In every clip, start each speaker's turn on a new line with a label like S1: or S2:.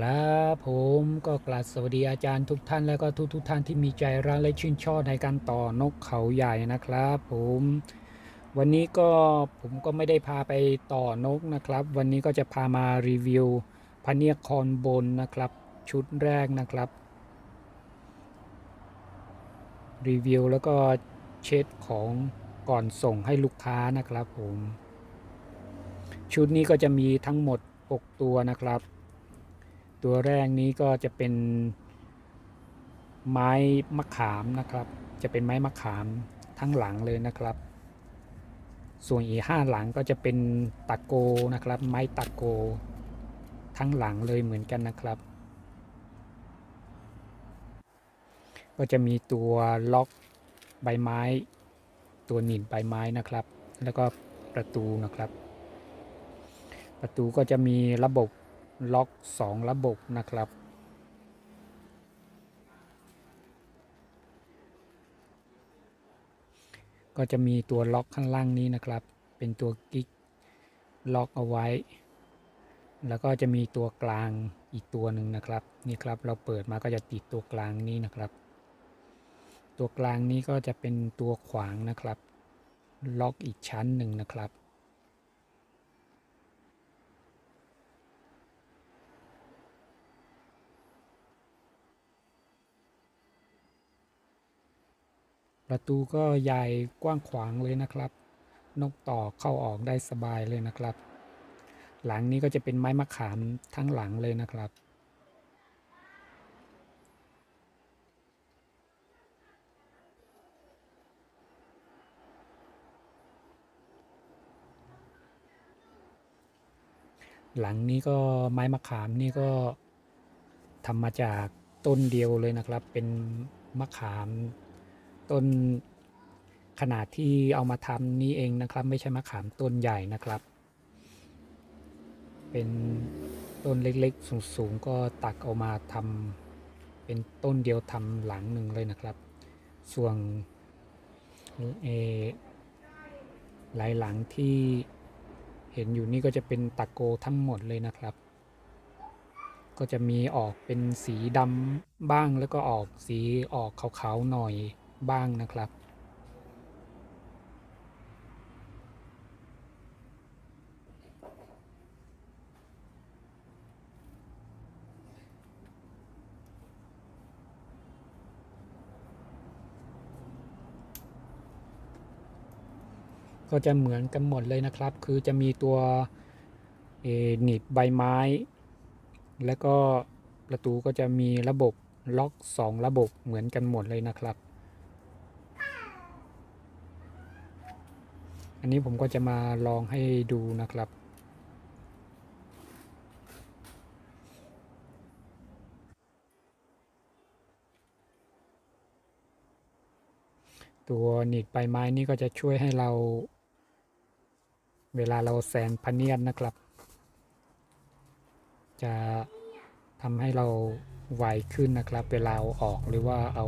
S1: ครับผมก็กราบสวัสดีอาจารย์ทุกท่านแล้วก็ทุกทุกท่านที่มีใจรักและชื่นชอบในการต่อนกเขาใหญ่นะครับผมวันนี้ก็ผมก็ไม่ได้พาไปต่อนกนะครับ วันนี้ก็จะพามารีวิวพะเนียคอนบนนะครับ ชุดแรกนะครับ รีวิวแล้วก็เช็ดของก่อนส่งให้ลูกค้านะครับผม ชุดนี้ก็จะมีทั้งหมด 6 ตัวนะครับ ตัวแรกนี้ก็จะเป็นไม้มะขามนะครับ จะเป็นไม้มะขามทั้งหลังเลยนะครับ ส่วนอีกห้าหลังก็จะเป็นตะโกนะครับ ไม้ตะโก ทั้งหลังเลยเหมือนกันนะครับ ก็จะมีตัวล็อกใบไม้ ตัวหนีบใบไม้นะครับ แล้วก็ประตูนะครับ ประตูก็จะมีระบบ ล็อก 2 ระบบนะครับ ก็จะมีตัวล็อกข้างล่างนี้นะครับ เป็นตัวกิ๊กล็อกเอาไว้ แล้วก็จะมีตัวกลางอีกตัวหนึ่งนะครับ นี่ครับเราเปิดมาก็จะติดตัวกลางนี้นะครับ ตัวกลางนี้ก็จะเป็นตัวขวางนะครับ ล็อกอีกชั้นหนึ่งนะครับ ประตูก็ใหญ่กว้างขวางเลยนะครับ นกต่อเข้าออกได้สบายเลยนะครับ หลังนี้ก็จะเป็นไม้มะขามทั้งหลังเลยนะครับ หลังนี้ก็ไม้มะขามนี่ก็ทำมาจากต้นเดียวเลยนะครับ เป็นมะขาม ต้นขนาดที่เอามาทำนี้เองนะครับ ไม่ใช่มะขามต้นใหญ่นะครับ เป็นต้นเล็กๆ สูงๆ ก็ตักเอามาทำเป็นต้นเดียวทำหลังหนึ่งเลยนะครับ ส่วนเอหลายหลังที่เห็นอยู่นี่ก็จะเป็นตะโกทั้งหมดเลยนะครับ ก็จะมีออกเป็นสีดำบ้างแล้วก็ออกสีออกขาวๆหน่อย บ้างนะครับก็จะเหมือนกันหมดเลยนะครับ คือจะมีตัวเอ่อหนีบใบไม้ แล้วก็ประตูก็จะมีระบบล็อก 2 ระบบเหมือนกันหมดเลยนะครับ อันนี้ผมก็จะมาลองให้ดูนะครับตัวหนีบใบไม้นี่ก็จะช่วยให้เรา เวลาเราแซนพะเนียดนะครับ จะทำให้เราไวขึ้นนะครับ เวลาเอาออกหรือว่าเอา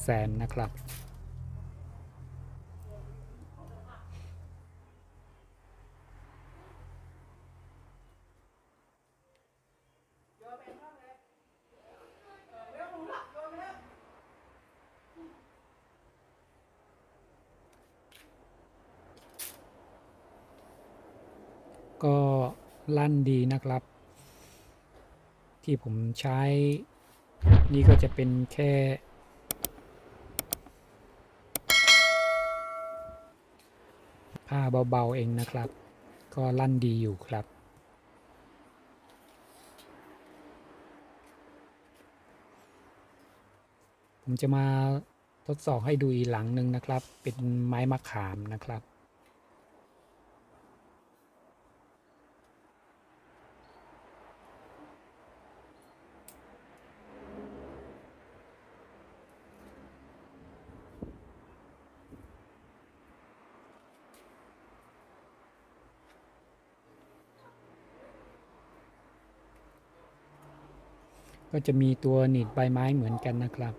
S1: แซนนะครับ ก็ลั่นดีนะครับ ที่ผมใช้ นี่ก็จะเป็นแค่ ผ้าเบาๆเองนะครับ ก็ลั่นดีอยู่ครับผมจะมาทดสอบให้ดูอีกหลังหนึ่งนะครับ เป็นไม้มะขามนะครับ ก็จะมีตัวหนีดใบไม้เหมือนกันนะครับ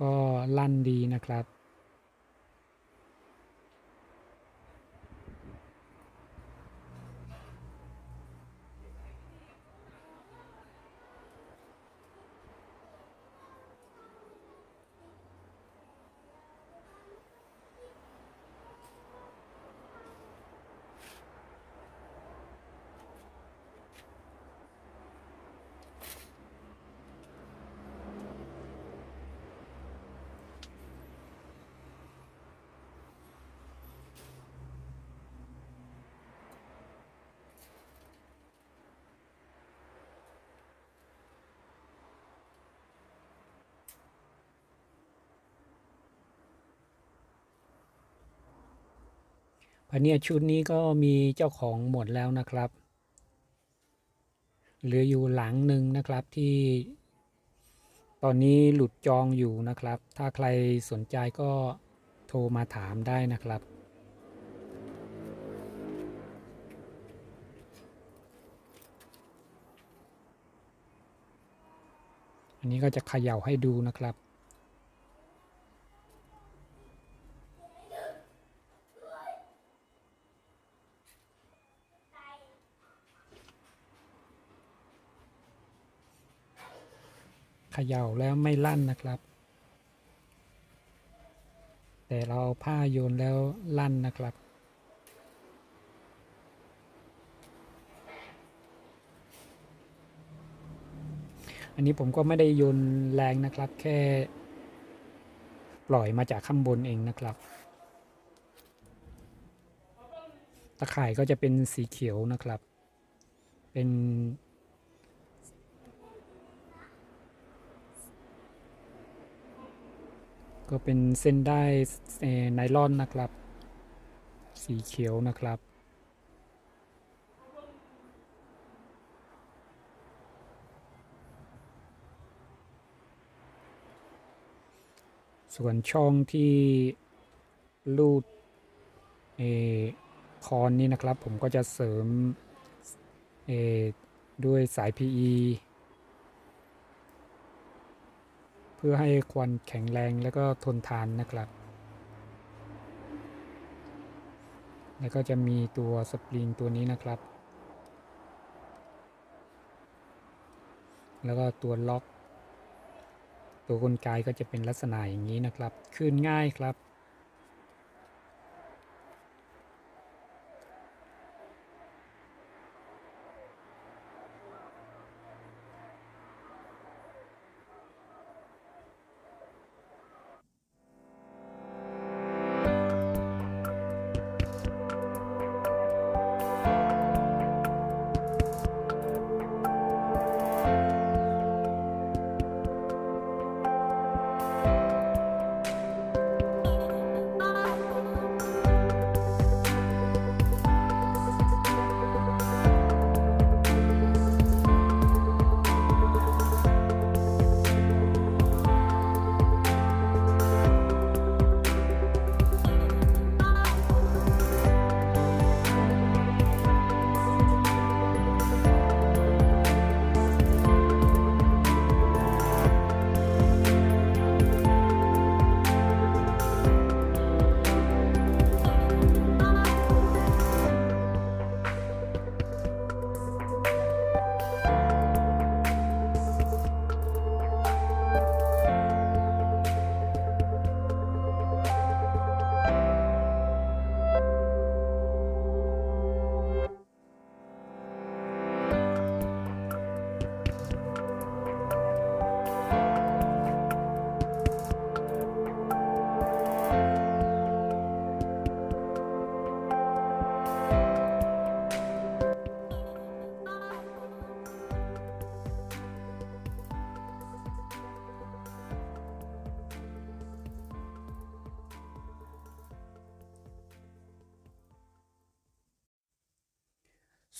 S1: ก็ลั่นดีนะครับ พะเนียชุดนี้ก็มีเจ้าของหมดแล้วนะครับ เหลืออยู่หลังหนึ่งนะครับที่ ตอนนี้หลุดจองอยู่นะครับ ถ้าใครสนใจก็โทรมาถามได้นะครับอันนี้ก็จะเขย่าให้ดูนะครับ ย่าแล้วไม่ลั่นนะครับ แต่เราเอาผ้าโยนแล้วลั่นนะครับ อันนี้ผมก็ไม่ได้โยนแรงนะครับ แค่ปล่อยมาจากข้างบนเองนะครับ ตะข่ายก็จะเป็นสีเขียวนะครับ เป็น ก็เป็นเส้นได้ไนลอนนะครับ สีเขียวนะครับส่วนช่องที่ลูดเอคอนนี้นะครับ ผมก็จะเสริมเอด้วยสาย PE เพื่อให้ควันแข็งแรงและก็ทนทานนะครับ แล้วก็จะมีตัวสปริงตัวนี้นะครับ แล้วก็ตัวล็อก ตัวกลไกก็จะเป็นลักษณะอย่างนี้นะครับ ขึ้นง่ายครับ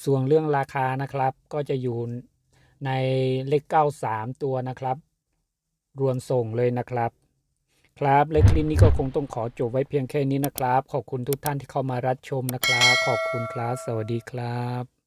S1: ส่วนเรื่องราคานะครับ ก็จะอยู่ในเลข 93 ตัวนะครับ รวมส่งเลยนะครับ ครับและคลิปนี้ก็คงต้องขอจบไว้เพียงแค่นี้นะครับ ขอบคุณทุกท่านที่เข้ามารับชมนะครับ ขอบคุณครับ สวัสดีครับ